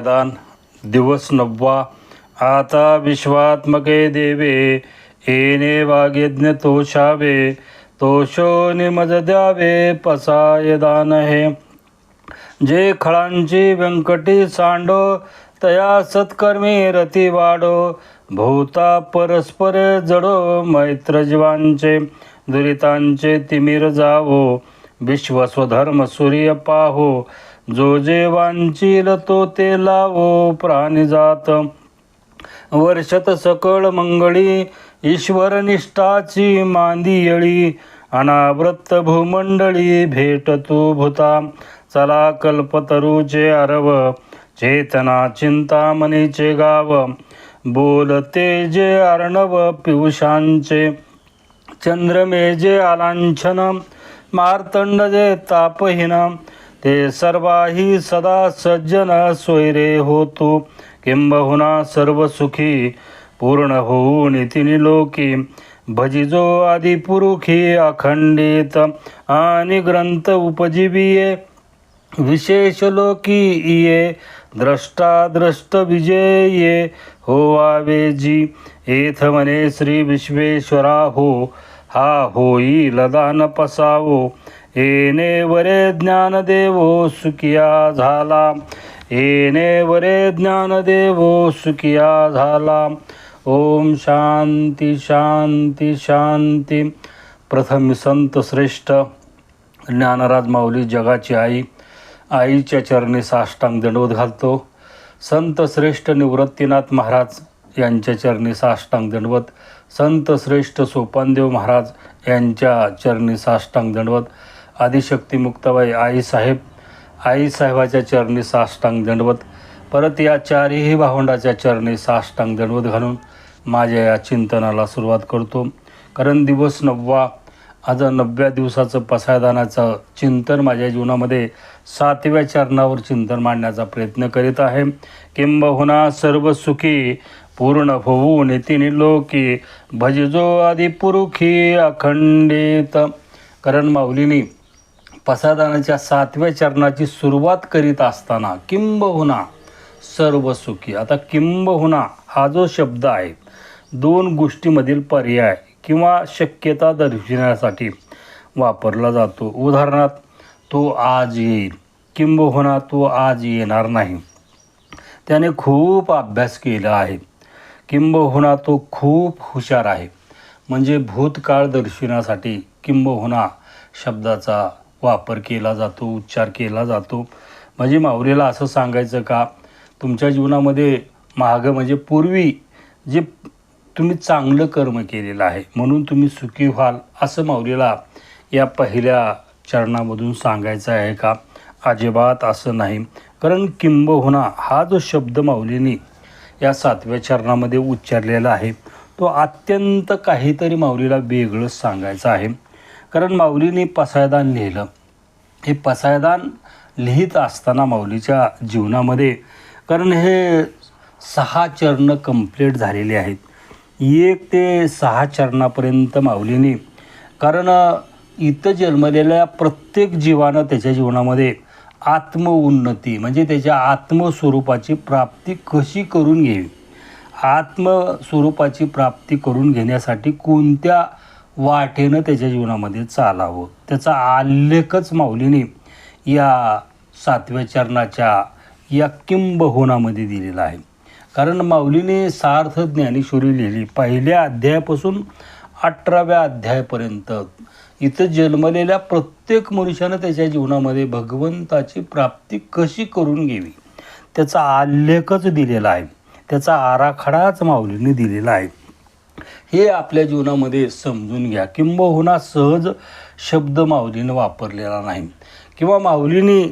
दान दिवस नववा. आता विश्वात्मके देवे येणे वाग्यज्ञ तोषावे तोषो निमज द्यावे पसाय दान हे. जे खळांची व्यंकटी सांडो तया सत्कर्मी रती वाडो. भूता परस्पर जडो मैत्रजीवांचे दुरितांचे तिमिर जावो. विश्वस्वधर्म सूर्य पाहो. जो जे वांचील तो ते लावो प्राणी जात. वर्षत सकळ मंगळी ईश्वर निष्ठाची मांदियळी अनावृत्त भूमंडळी भेट तू भूता. चला कल्पतरूचे अरव चेतना चिंतामणीचे गाव. बोलते जे अर्णव पियुषांचे चंद्रमेजे आलांछन. मार्तंड जे तापहीन. ते सर्वाही सदा सज्जन सोयरे होतो. किंबहुना सर्व सुखी पूर्ण होऊन तिने लोकी भजिजो आदि पुरुखी अखंडित आणि ग्रंथ उपजीविये विशेष लोकी इये द्रष्टा द्रष्ट विजये होवावेजी एथ मने श्री विश्वेश्वरा हो हा होई लदान पसावो. येणे वरे ज्ञान देवो सुखिया झाला. येणे वरे ज्ञान देवो सुखिया झाला. ओम शांती शांती शांती. प्रथम संत श्रेष्ठ ज्ञानराज माऊली जगाची आई आईच्या चरणी साष्टांग दंडवत घालतो. संत श्रेष्ठ निवृत्तीनाथ महाराज यांच्या चरणी साष्टांग दंडवत. संत श्रेष्ठ सोपानदेव महाराज यांच्या चरणी साष्टांग दंडवत. आदिशक्ती मुक्ताबाई आईसाहेब आईसाहेबाच्या चरणी साष्टांग दंडवत परत या चारही भावंडाच्या चरणी साष्टांग दंडवत घालून माझ्या या चिंतनाला सुरुवात करतो. कारण दिवस नववा आज नवव्या दिवसाचं पसायदानाचं चिंतन माझ्या जीवनामध्ये सातव्या चरणावर चिंतन मांडण्याचा प्रयत्न करीत आहे. किंबहुना सर्व सुखी पूर्ण होऊ नितीनी लोकी भजजो आदि पुरुखी अखंडित. करण माऊलीनी पसादानाच्या सातव्या चरणाची सुरुवात करीत असताना किंबहुना सर्व सुखी आता किंबहुना हा जो शब्द आहे दोन गोष्टीमधील पर्याय किंवा शक्यता दर्शविण्यासाठी वापरला जातो. उदाहरणार्थ तो आज येईल. किंबहुना तो आज येणार नाही. त्याने खूप अभ्यास केला आहे. किंबहुना तो खूप हुशार आहे. म्हणजे भूतकाळ दर्शविण्यासाठी किंबहुना शब्दाचा वापर केला जातो उच्चार केला जातो. म्हणजे माऊलीला असं सांगायचं का तुमच्या जीवनामध्ये मागं म्हणजे पूर्वी जे तुम्ही चांगलं कर्म केलेलं आहे म्हणून तुम्ही सुखी व्हाल असं माऊलीला या पहिल्या चरणामधून सांगायचं आहे का? अजिबात असं नाही. कारण किंबहुना हा जो शब्द माऊलीने या सातव्या चरणामध्ये उच्चारलेला आहे तो अत्यंत काहीतरी माऊलीला वेगळंच सांगायचं आहे. कारण माऊलीने पसायदान लिहिलं. हे पसायदान लिहित असताना माऊलीच्या जीवनामध्ये कारण हे सहा चरण कंप्लीट झालेले आहेत. एक ते सहा चरणापर्यंत माऊलीने कारण इथं जन्मलेल्या प्रत्येक जीवानं त्याच्या जीवनामध्ये आत्मउन्नती म्हणजे त्याच्या आत्मस्वरूपाची प्राप्ती कशी करून घ्यावी? आत्मस्वरूपाची प्राप्ती करून घेण्यासाठी कोणत्या वाटेनं त्याच्या जीवनामध्ये चालावं. त्याचा आलेखच माऊलीने या सातव्या चरणाच्या या किंबहुनामध्ये दिलेला आहे. कारण माऊलीने सार्थ ज्ञानेश्वरी लिहिली. पहिल्या अध्यायापासून अठराव्या अध्यायापर्यंत इथं जन्मलेल्या प्रत्येक मनुष्यानं त्याच्या जीवनामध्ये भगवंताची प्राप्ती कशी करून घ्यावी? त्याचा आलेखच दिलेला आहे. त्याचा आराखडाच माऊलीने दिलेला आहे. हे आपल्या जीवनामध्ये समजून घ्या. किंबहुना सहज शब्द माऊलीनं वापरलेला नाही. किंवा माऊलीने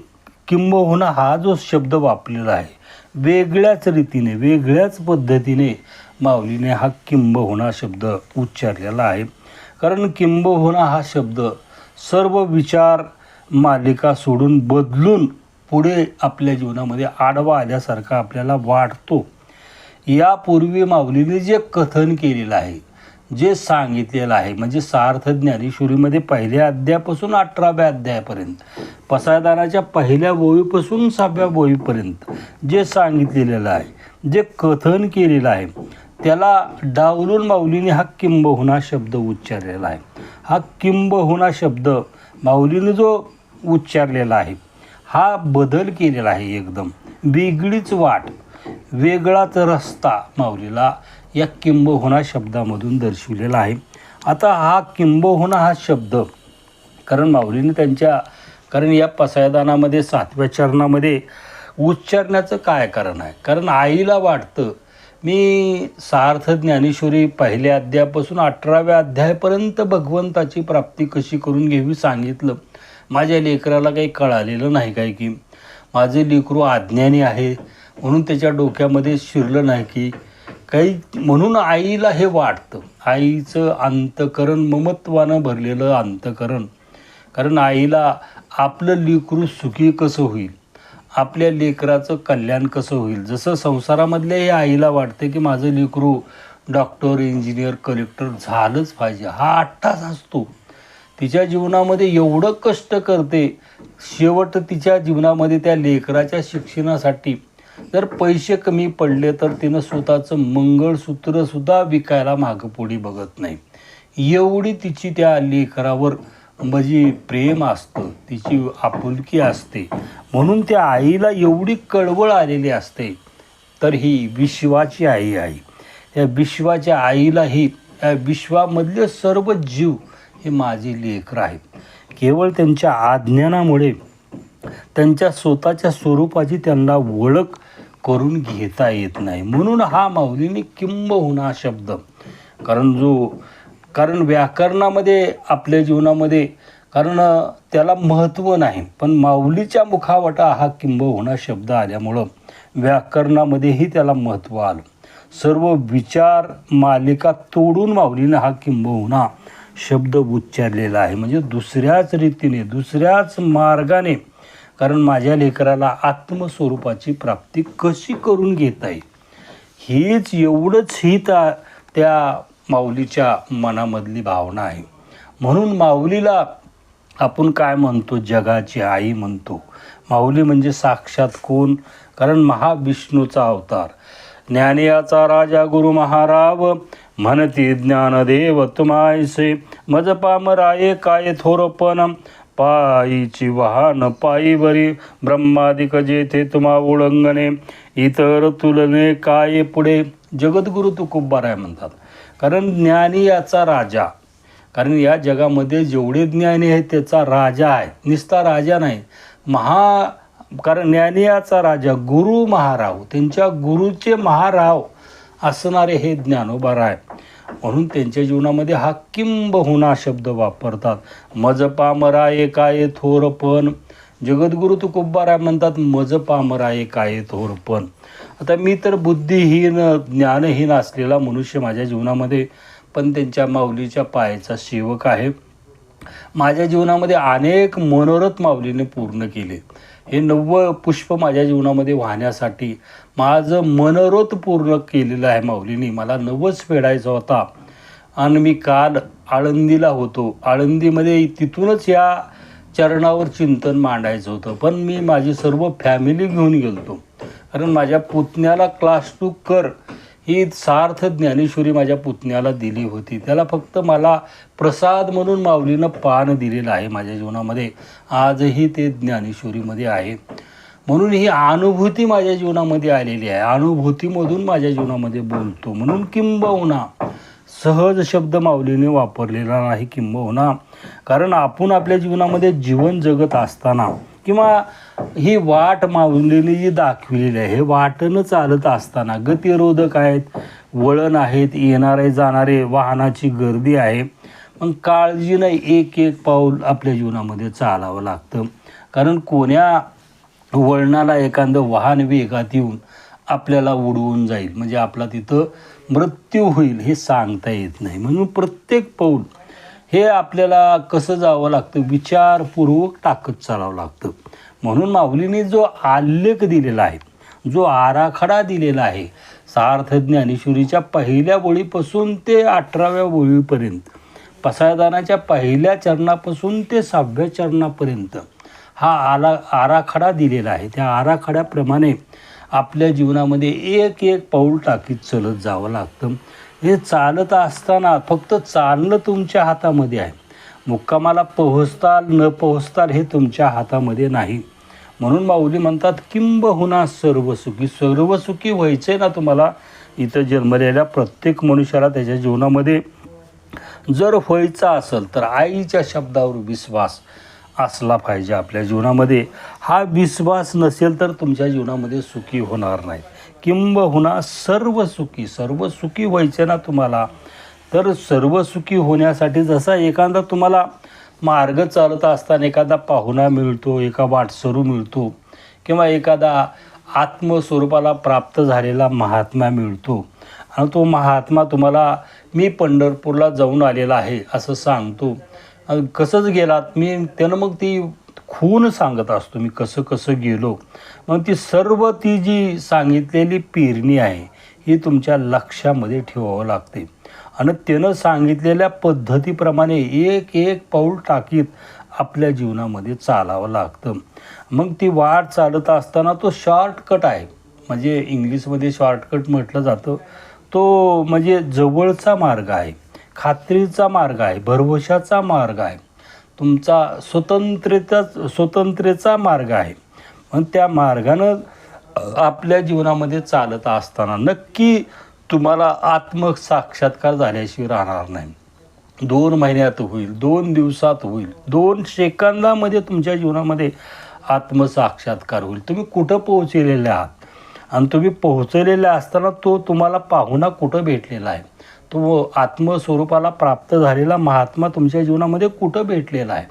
किंबहुना हा जो शब्द वापरलेला आहे वेगळ्याच रीतीने वेगळ्याच पद्धतीने माऊलीने हा किंबहुना शब्द उच्चारलेला आहे. कारण किंबहुना हा शब्द सर्व विचार मालिका सोडून बदलून पुढे आपल्या जीवनामध्ये आडवा आल्यासारखा आपल्याला वाटतो. यापूर्वी माऊलीने जे कथन केलेलं आहे जे सांगितलेलं आहे म्हणजे सार्थ ज्ञानेश्वरीमध्ये पहिल्या अध्यायापासून अठराव्या अध्यायापर्यंत पसायदानाच्या पहिल्या बोवीपासून सहाव्या बोवीपर्यंत जे सांगितलेलं आहे जे कथन केलेलं आहे त्याला डावलून माऊलीने हा किंबहुना शब्द उच्चारलेला आहे. हा किंबहुना शब्द माऊलीने जो उच्चारलेला आहे हा बदल केलेला आहे एकदम. वेगळीच वाट. वेगळाच रस्ता माऊलीला या किंबहुना शब्दामधून दर्शविलेला आहे. आता हा किंबहुना हा शब्द कारण माऊलीने त्यांच्या कारण या पसायदानामध्ये सातव्या चरणामध्ये उच्चारण्याचं काय कारण आहे? कारण आईला वाटतं मी सार्थ ज्ञानेश्वरी पहिल्या अध्यायापासून अठराव्या अध्यायापर्यंत भगवंताची प्राप्ती कशी करून घ्यावी सांगितलं. माझ्या लेकराला काही कळालेलं नाही काय की माझे लेकरू अज्ञानी आहे म्हणून त्याच्या डोक्यामध्ये शिरलं नाही की काही म्हणून आईला हे वाटतं. आईचं अंतकरण ममत्वानं भरलेलं अंतकरण. कारण आईला आपलं लेकरू सुखी कसं होईल? आपल्या लेकराचं कल्याण कसं होईल? जसं संसारामधल्या हे आईला वाटतं की माझं लेकरू डॉक्टर इंजिनियर कलेक्टर झालंच पाहिजे. हा अट्टाच असतो. तिच्या जीवनामध्ये एवढं कष्ट करते. शेवट तिच्या जीवनामध्ये त्या लेकराच्या शिक्षणासाठी जर पैसे कमी पडले तर तिनं स्वतःचं मंगळसूत्रसुद्धा विकायला मागपुढी बघत नाही. एवढी तिची त्या लेकरावर म्हणजे प्रेम असतं तिची आपुलकी असते. म्हणून त्या आईला एवढी कळवळ आलेली असते. तर ही विश्वाची आई आहे. या विश्वाच्या आईलाही या विश्वामधले सर्व जीव हे माझे लेकर आहेत. केवळ त्यांच्या अज्ञानामुळे त्यांच्या स्वतःच्या स्वरूपाची त्यांना ओळख करून घेता येत नाही. म्हणून हा माऊलीने किंबहुना शब्द. कारण जो कारण व्याकरणामध्ये आपल्या जीवनामध्ये कारण त्याला महत्त्व नाही. पण माऊलीच्या मुखावटा हा किंबहुना शब्द आल्यामुळं व्याकरणामध्येही त्याला महत्त्व आलं. सर्व विचार मालिका तोडून माऊलीनं हा किंबहुना शब्द उच्चारलेला आहे. म्हणजे दुसऱ्याच रीतीने दुसऱ्याच मार्गाने कारण माझ्या लेकराला आत्मस्वरूपाची प्राप्ती कशी करून घेता येईल? हीच एवढंच ही त्या त्या माऊलीच्या मनामधली भावना आहे. म्हणून माऊलीला आपण काय म्हणतो? जगाची आई म्हणतो. माऊली म्हणजे साक्षात कोण? कारण महाविष्णूचा अवतार. ज्ञानियाचा राजा गुरु महाराव म्हणती ज्ञानदेव तुमायसे मज पामराये काय थोरपण? पायीची वाहन पायीवरी ब्रह्मादिक जेथे तुम्हा ओळंगणे इतर तुलने काय पुढे? जगद्गुरु आहे म्हणतात. कारण ज्ञानी याचा राजा. कारण या जगामध्ये जेवढे ज्ञानी आहेत त्याचा राजा आहे. निस्ता राजा नाही. महा कारण ज्ञानियाचा राजा गुरु महाराव. त्यांच्या गुरुचे महाराव असणारे हे ज्ञानोबाराय. म्हणून त्यांच्या जीवनामध्ये हा किंबहुना शब्द वापरतात. मज पामराये काय थोरपण. जगद्गुरु तुकोबाराय म्हणतात मज पामराये काय थोरपण. आता मी तर बुद्धिहीन ज्ञानहीन असलेला मनुष्य माझ्या जीवनामध्ये पण त्यांच्या माऊलीच्या पायाचा सेवक आहे. माझ्या जीवनामध्ये अनेक मनोरथ माऊलीने पूर्ण केले. हे नव्व पुष्प माझ्या जीवनामध्ये वाहण्यासाठी माझं मनोरथ पूर्ण केलेलं आहे माऊलीने. मला नवच फेडायचा होता. आणि मी काल आळंदीला होतो. आळंदीमध्ये तिथूनच या चरणावर चिंतन मांडायचं होतं. पण मी माझी सर्व फॅमिली घेऊन गेलो कारण माझ्या पुतण्याला क्लास टू कर. ही सार्थ ज्ञानेश्वरी माझ्या पुतण्याला दिली होती. त्याला फक्त मला प्रसाद म्हणून माऊलीनं पान दिलेलं आहे माझ्या जीवनामध्ये. आजही ते ज्ञानेश्वरीमध्ये आहे. म्हणून ही अनुभूती माझ्या जीवनामध्ये आलेली आहे. अनुभूतीमधून माझ्या जीवनामध्ये बोलतो. म्हणून किंबहुना सहज शब्द माऊलीने वापरलेला नाही किंबहुना कारण आपण आपल्या जीवनामध्ये जीवन जगत असताना किंवा ही वाट मावलेली जी दाखविलेली आहे हे वाटनं चालत असताना गतिरोधक आहेत वळण आहेत येणारे जाणारे वाहनाची गर्दी आहे. मग काळजीनं एक एक पाऊल आपल्या जीवनामध्ये चालावं लागतं. कारण कोण्या वळणाला एखादं वाहन वेगात येऊन आपल्याला उडवून जाईल म्हणजे आपला तिथं मृत्यू होईल हे सांगता येत नाही. म्हणून प्रत्येक पाऊल हे आपल्याला कसं जावं लागतं? विचारपूर्वक टाकत चालावं लागतं. म्हणून माऊलीने जो आलेख दिलेला आहे जो आराखडा दिलेला आहे सार्थ ज्ञानेश्वरीच्या पहिल्या बोळीपासून ते अठराव्या बोळीपर्यंत पसायदानाच्या पहिल्या चरणापासून ते सहाव्या चरणापर्यंत हा आला आराखडा दिलेला आहे. त्या आराखड्याप्रमाणे आपल्या जीवनामध्ये एक एक पाऊल टाकीत चलत जावं लागतं. हे चालत असताना फक्त चालणं तुमच्या हातामध्ये आहे. मुक्कामाला पोहोचताल न पोहोचताल हे तुमच्या हातामध्ये नाही. म्हणून माऊली म्हणतात किंबहुना सर्वसुखी सर्वसुखी व्हायचं आहे ना तुम्हाला? इथं जन्मलेल्या प्रत्येक मनुष्याला त्याच्या जीवनामध्ये जर व्हायचा असेल तर आईच्या शब्दावर विश्वास असला पाहिजे आपल्या जीवनामध्ये. हा विश्वास नसेल तर तुमच्या जीवनामध्ये सुखी होणार नाही. किंबहुना सर्व सुखी सर्व सुखी व्हायचे ना तुम्हाला. तर सर्व सुखी होण्यासाठी जसा एखादा तुम्हाला मार्ग चालत असताना एखादा पाहुणा मिळतो एका वाटसरू मिळतो किंवा एखादा आत्मस्वरूपाला प्राप्त झालेला महात्मा मिळतो. आणि तो महात्मा तुम्हाला मी पंढरपूरला जाऊन आलेला आहे असं सांगतो. कसंच गेलात मी त्यानं मग ती खून सांगत असतो. मी कसं कसं गेलो. मग ती सर्व ती जी सांगितलेली पेरणी आहे ही तुमच्या लक्षामध्ये ठेवावं लागते. आणि त्यानं सांगितलेल्या पद्धतीप्रमाणे एक एक पाऊल टाकीत आपल्या जीवनामध्ये चालावं लागतं. मग ती वाट चालत असताना तो शॉर्टकट आहे. म्हणजे इंग्लिशमध्ये शॉर्टकट म्हटलं जातं. तो म्हणजे जवळचा मार्ग आहे. खात्रीचा मार्ग आहे. भरवशाचा मार्ग आहे. तुमचा स्वतंत्रता स्वतंत्रेचा मार्ग आहे. पण त्या मार्गानं आपल्या जीवनामध्ये चालत असताना नक्की तुम्हाला आत्मसाक्षात्कार झाल्याशिवाय राहणार नाही. दोन महिन्यात होईल दोन दिवसात होईल दोन सेकंदामध्ये तुमच्या जीवनामध्ये आत्मसाक्षात्कार होईल. तुम्ही कुठं पोहोचलेले आहात? आणि तुम्ही पोहोचलेले असताना तो तुम्हाला पाहुणा कुठं भेटलेला आहे? तो आत्मस्वरूपाला प्राप्त झालेला महात्मा तुमच्या जीवनामध्ये कुठं भेटलेला आहे?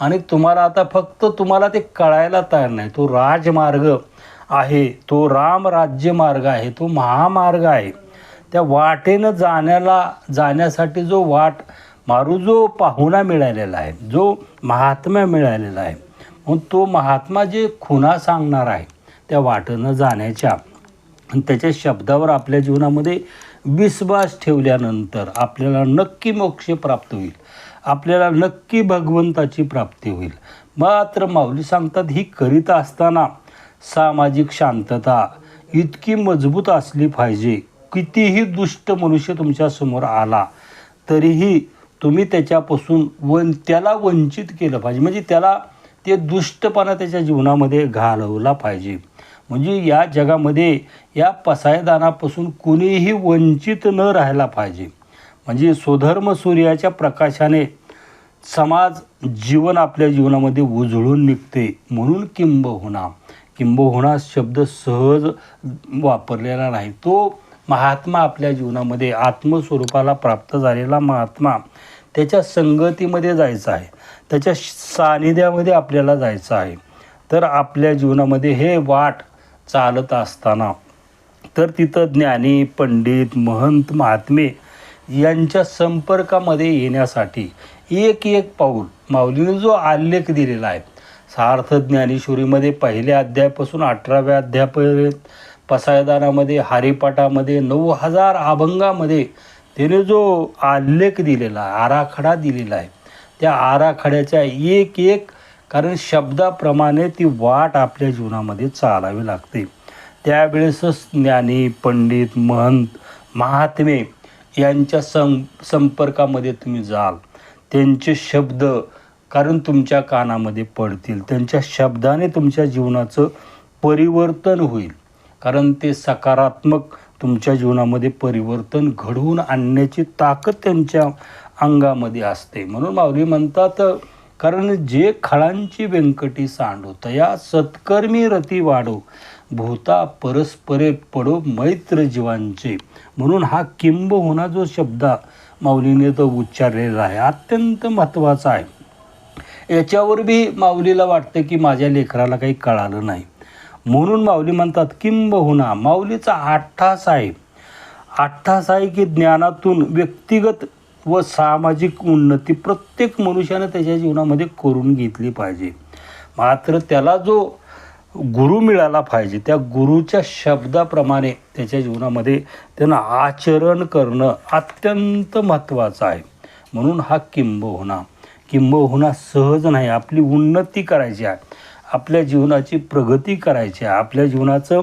आणि तुम्हाला आता फक्त तुम्हाला ते कळायला तयार नाही. तो राजमार्ग आहे तो राम राज्य मार्ग आहे तो महामार्ग आहे. त्या वाटेनं जाण्याला जाण्यासाठी जो वाट मारू जो पाहुणा मिळालेला आहे जो महात्मा मिळालेला आहे मग तो महात्मा जे खुणा सांगणार आहे त्या वाटेनं जाण्याच्या आणि त्याच्या शब्दावर आपल्या जीवनामध्ये विश्वास ठेवल्यानंतर आपल्याला नक्की मोक्ष प्राप्त होईल. आपल्याला नक्की भगवंताची प्राप्ती होईल. मात्र माऊली सांगतात ही करीत असताना सामाजिक शांतता इतकी मजबूत असली पाहिजे. कितीही दुष्ट मनुष्य तुमच्यासमोर आला तरीही तुम्ही त्याच्यापासून वन त्याला वंचित केलं पाहिजे. म्हणजे त्याला ते दुष्टपणा त्याच्या जीवनामध्ये घालवला पाहिजे. म्हणजे या जगामध्ये या पसायदानापासून कुणीही वंचित न राहायला पाहिजे. म्हणजे स्वधर्म सूर्याच्या प्रकाशाने समाज जीवन आपल्या जीवनामध्ये उजळून निघते. म्हणून किंबहुना किंबहुना शब्द सहज वापरलेला नाही. तो महात्मा आपल्या जीवनामध्ये आत्मस्वरूपाला प्राप्त झालेला महात्मा त्याच्या संगतीमध्ये जायचं आहे. त्याच्या सानिध्यामध्ये आपल्याला जायचं आहे. तर आपल्या जीवनामध्ये हे वाट चालत असताना. तर तिथं ज्ञानी पंडित महंत महात्मे यांच्या संपर्कामध्ये येण्यासाठी एक एक पाऊल माऊलीने जो आलेख दिलेला आहे. सार्थ ज्ञानेश्वरीमध्ये पहिल्या अध्यायापासून अठराव्या अध्यायापर्यंत पसायदानामध्ये हारीपाटामध्ये नऊ हजार अभंगामध्ये त्याने जो आलेख दिलेला आहे आराखडा दिलेला आहे. त्या आराखड्याच्या एक एक कारण शब्दाप्रमाणे ती वाट आपल्या जीवनामध्ये चालावी लागते. त्यावेळेसच ज्ञानी पंडित महंत महात्मे यांच्या सं संपर्कामध्ये तुम्ही जाल. त्यांचे शब्द कारण तुमच्या कानामध्ये पडतील. त्यांच्या शब्दाने तुमच्या जीवनाचं परिवर्तन होईल. कारण ते सकारात्मक तुमच्या जीवनामध्ये परिवर्तन घडवून आणण्याची ताकद त्यांच्या अंगामध्ये असते. म्हणून माऊली म्हणतात कारण जे खळांची व्यंकटी सांडो तया सत्कर्मी रती वाढो भूता परस्परे पडो मैत्र जीवांचे. म्हणून हा किंबहुना जो शब्द माऊलीने तो उच्चारलेला आहे अत्यंत महत्त्वाचा आहे. याच्यावर बी माऊलीला वाटतं की माझ्या लेकराला काही कळालं नाही. म्हणून माऊली म्हणतात किंबहुना माऊलीचा आठास आहे. आठास आहे की ज्ञानातून व्यक्तिगत व सामाजिक उन्नती प्रत्येक मनुष्यानं त्याच्या जीवनामध्ये करून घेतली पाहिजे. मात्र त्याला जो गुरु मिळाला पाहिजे त्या गुरुच्या शब्दाप्रमाणे त्याच्या जीवनामध्ये त्यानं आचरण करणं अत्यंत महत्त्वाचं आहे. म्हणून हा किंबहुना. किंबहुना सहज नाही आपली उन्नती करायची आहे. आपल्या जीवनाची प्रगती करायची आहे. आपल्या जीवनाचं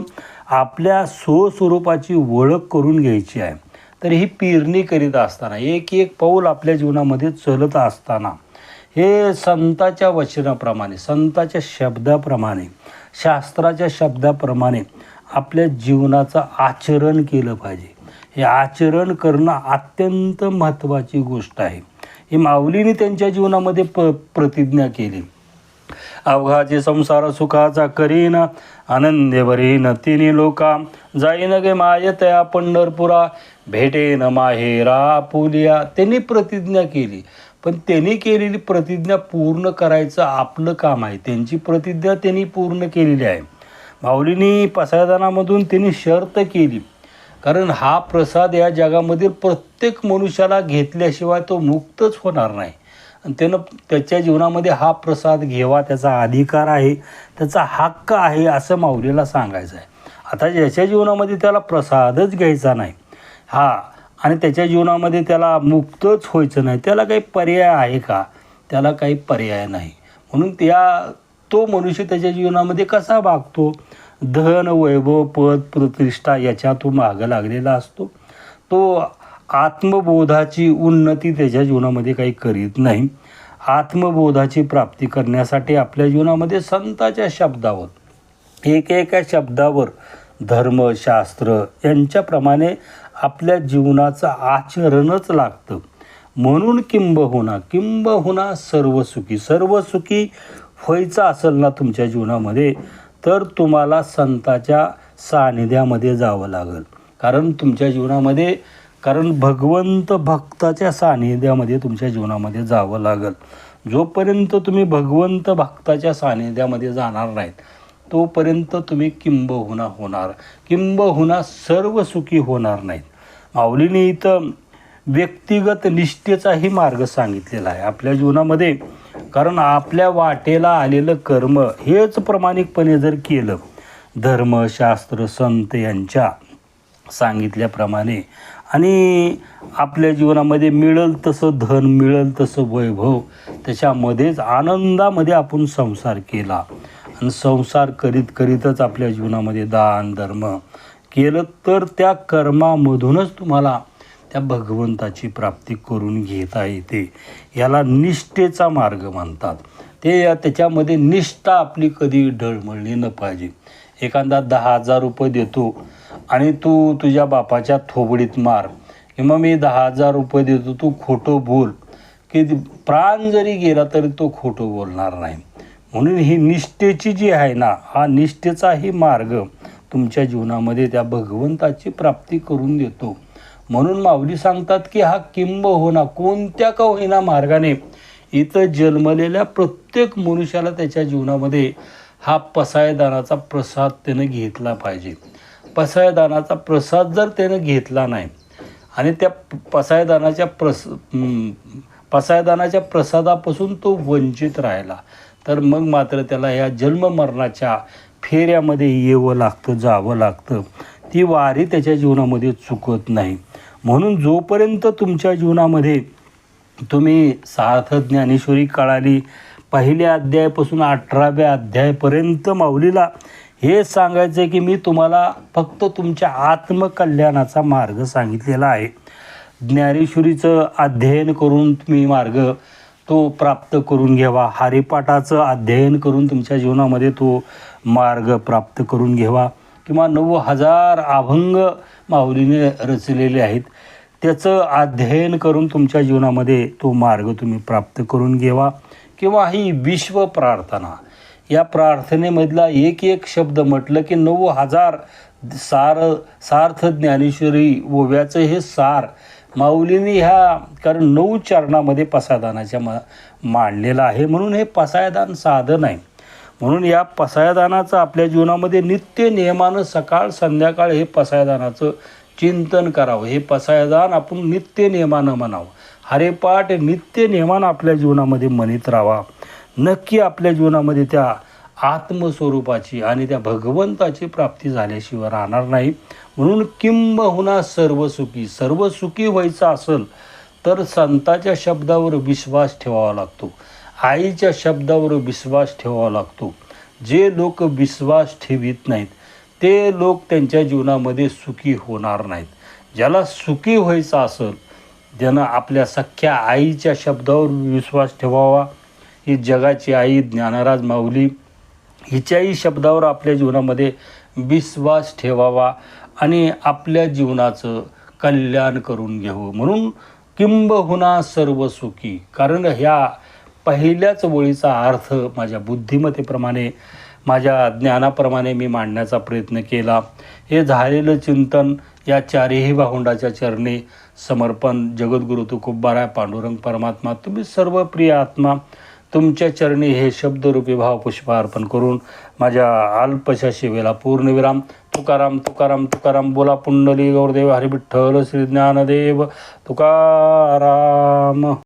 आपल्या स्वस्वरूपाची ओळख करून घ्यायची आहे. तर ही पेरणी करीत असताना एक एक पाऊल आपल्या जीवनामध्ये चलत असताना हे संताच्या वचनाप्रमाणे संताच्या शब्दाप्रमाणे शास्त्राच्या शब्दाप्रमाणे आपल्या जीवनाचं आचरण केलं पाहिजे. हे आचरण करणं अत्यंत महत्त्वाची गोष्ट आहे. ही माऊलीने त्यांच्या जीवनामध्ये प प्रतिज्ञा केली. अवघाचे संसार सुखाचा करीन आनंदे बरीन तिन्ही लोका जाईन गे मायतया पंढरपुरा भेटेन माहेरा पुलिया. त्यांनी प्रतिज्ञा केली. पण त्यांनी केलेली प्रतिज्ञा पूर्ण करायचं आपलं काम आहे. त्यांची प्रतिज्ञा त्यांनी पूर्ण केलेली आहे. माऊलींनी पसायदानामधून त्यांनी शर्त केली. कारण हा प्रसाद या जगामधील प्रत्येक मनुष्याला घेतल्याशिवाय तो मुक्तच होणार नाही. आणि त्यानं त्याच्या जीवनामध्ये हा प्रसाद घ्यावा त्याचा अधिकार आहे त्याचा हक्क आहे असं माऊलीला सांगायचं आहे. आता ज्याच्या जीवनामध्ये त्याला प्रसादच घ्यायचा नाही हा. आणि त्याच्या जीवनामध्ये त्याला मुक्तच व्हायचं नाही. त्याला काही पर्याय आहे का? त्याला काही पर्याय नाही. म्हणून त्या तो मनुष्य त्याच्या जीवनामध्ये कसा वागतो धन वैभव पद प्रतिष्ठा याच्या तो मागं लागलेला असतो. तो आत्मबोधाची उन्नती त्याच्या जीवनामध्ये काही करीत नाही. आत्मबोधाची प्राप्ती करण्यासाठी आपल्या जीवनामध्ये संताच्या शब्दावर एकेका शब्दावर धर्मशास्त्र यांच्याप्रमाणे आपल्या जीवनाचं आचरणच लागतं. म्हणून किंबहुना किंबहुना सर्व सुखी सर्व सुखी व्हायचं असेल ना तुमच्या जीवनामध्ये तर तुम्हाला संताच्या सानिध्यामध्ये जावं लागेल. कारण तुमच्या जीवनामध्ये कारण भगवंत भक्ताच्या सानिध्यामध्ये तुमच्या जीवनामध्ये जावं लागेल. जोपर्यंत तुम्ही भगवंत भक्ताच्या सानिध्यामध्ये जाणार नाहीत तोपर्यंत तुम्ही किंबहुना होणार. किंबहुना सर्व सुखी होणार नाहीत. माऊलीने इथं व्यक्तिगत निष्ठेचाही मार्ग सांगितलेला आहे. आपल्या जीवनामध्ये कारण आपल्या वाटेला आलेलं कर्म हेच प्रामाणिकपणे जर केलं धर्मशास्त्र संत यांच्या सांगितल्याप्रमाणे आणि आपल्या जीवनामध्ये मिळेल तसं धन मिळेल तसं वैभव त्याच्यामध्येच आनंदामध्ये आपण संसार केला. आणि संसार करीत करीतच आपल्या जीवनामध्ये दान धर्म केलं तर त्या कर्मामधूनच तुम्हाला त्या भगवंताची प्राप्ती करून घेता येते. याला निष्ठेचा मार्ग म्हणतात. ते त्याच्यामध्ये निष्ठा आपली कधी ढळमळली न पाहिजे. एखादा दहा हजार रुपये देतो आणि तू तुझ्या बापाच्या थोबडीत मार. किंवा मी दहा हजार रुपये देतो तू खोटं बोल. की प्राण जरी गेला तरी तो खोटं बोलणार नाही. म्हणून ही निष्ठेची जी आहे ना हा निष्ठेचाही मार्ग तुमच्या जीवनामध्ये त्या भगवंताची प्राप्ती करून देतो. म्हणून माऊली सांगतात की हा किंब होना कोणत्या का होईना मार्गाने इथं जन्मलेल्या प्रत्येक मनुष्याला त्याच्या जीवनामध्ये हा पसायदानाचा प्रसाद त्यानं घेतला पाहिजे. पसायदानाचा प्रसाद जर त्यानं घेतला नाही आणि त्या पसायदानाच्या प्रस पसायदानाच्या प्रसादापासून तो वंचित राहिला तर मग मात्र त्याला या जन्ममरणाच्या फेऱ्यामध्ये येवं लागतं जावं लागतं. ती वारी त्याच्या जीवनामध्ये चुकत नाही. म्हणून जोपर्यंत तुमच्या जीवनामध्ये तुम्ही सार्थ ज्ञानेश्वरी कळाली पहिल्या अध्यायापासून अठराव्या अध्यायापर्यंत माऊलीला हे सांगायचं आहे की मी तुम्हाला फक्त तुमच्या आत्मकल्याणाचा मार्ग सांगितलेला आहे. ज्ञानेश्वरीचं अध्ययन करून तुम्ही मार्ग तो प्राप्त करून घ्यावा हरिपाठाचं अध्ययन करून तुमच्या जीवनामध्ये तो मार्ग प्राप्त करून घ्यावा किंवा नऊ हजार अभंग माऊलीने रचलेले आहेत. त्याचं अध्ययन करून तुमच्या जीवनामध्ये तो मार्ग तुम्ही प्राप्त करून घ्यावा किंवा ही विश्व प्रार्थना. या प्रार्थनेमधला एक एक शब्द म्हटलं की नऊ हजार सार सार्थ ज्ञानेश्वरी ओव्याचं हे सार माऊलीने ह्या कारण नऊ चरणामध्ये पसायदानाच्या मा मांडलेलं आहे. म्हणून हे पसायदान साधन आहे. म्हणून या पसायदानाचं आपल्या जीवनामध्ये नित्य नियमानं सकाळ संध्याकाळ हे पसायदानाचं चिंतन करावं. हे पसायदान आपण नित्य नियमानं म्हणावं. हरेपाठ नित्य नियमानं आपल्या जीवनामध्ये म्हणत राहावा. नक्की आपल्या जीवनामध्ये त्या आत्मस्वरूपाची आणि त्या भगवंताची प्राप्ती झाल्याशिवाय राहणार नाही. म्हणून किंबहुना सर्व सुखी. सर्व सुखी व्हायचं असेल तर संताच्या शब्दावर विश्वास ठेवावा लागतो. आईच्या शब्दावर विश्वास ठेवावा लागतो. जे लोक विश्वास ठेवीत नाहीत ते लोक त्यांच्या जीवनामध्ये सुखी होणार नाहीत. ज्याला सुखी व्हायचं असेल ज्यानं आपल्या सख्या आईच्या शब्दावर विश्वास ठेवावा. ही जगाची आई ज्ञानराज माऊली हिच्याही शब्दावर आपल्या जीवनामध्ये विश्वास ठेवावा. आणि आपल्या जीवनाचं कल्याण करून घ्यावं. म्हणून किंबहुना सर्व सुखी. कारण ह्या पहिल्याच ओळीचा अर्थ माझ्या बुद्धिमत्तेप्रमाणे माझ्या ज्ञानाप्रमाणे मी मांडण्याचा प्रयत्न केला. हे झालेलं चिंतन या चारही भावंडाच्या चरणी समर्पण. जगद्गुरु तुकोबाराय पांडुरंग परमात्मा. तुम्ही सर्व प्रिय आत्मा तुमच्या चरणी हे शब्दरूपी भावपुष्प अर्पण करून माझ्या अल्पशा शिवेला पूर्णविराम. तुकाराम तुकाराम तुकाराम बोला पुंडली गौरदेव हरिविठ्ठल श्री ज्ञानदेव तुकाराम.